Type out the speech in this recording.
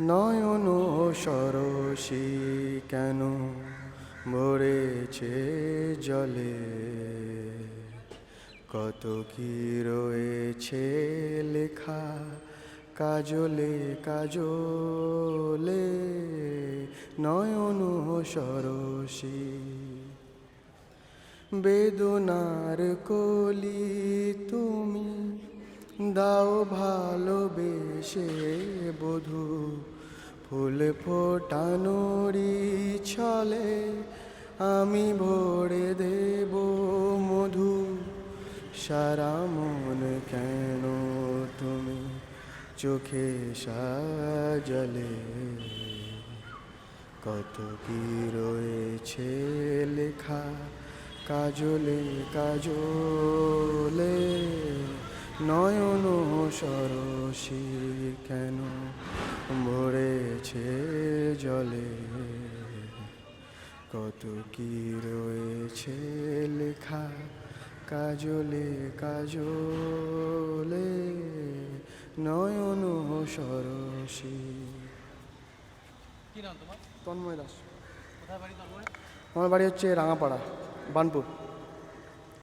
নয়ন সরসী কেন ভরেছে জলে? কত কি রয়েছে লেখা কাজলে কাজলে? নয়ন সরসী বেদনার কলি তুমি দাও ভালোবেসে বধু, ফুল ফোটানোরি ছলে আমি ভরে দেব মধু। সারা মন কেন তুমি চোখে সাজলে? কত কি রয়েছে লেখা কাজলে কাজলে? নয়ন সরসী কেন ভরেছে জলে? কত কি রয়েছে লেখা কাজলে কাজলে? নয়ন সরসী। কি নাম তোমার? তন্ময় দাস। কোথায় বাড়ি তোমার আমার বাড়ি হচ্ছে রাঙাপাড়া বানপুর।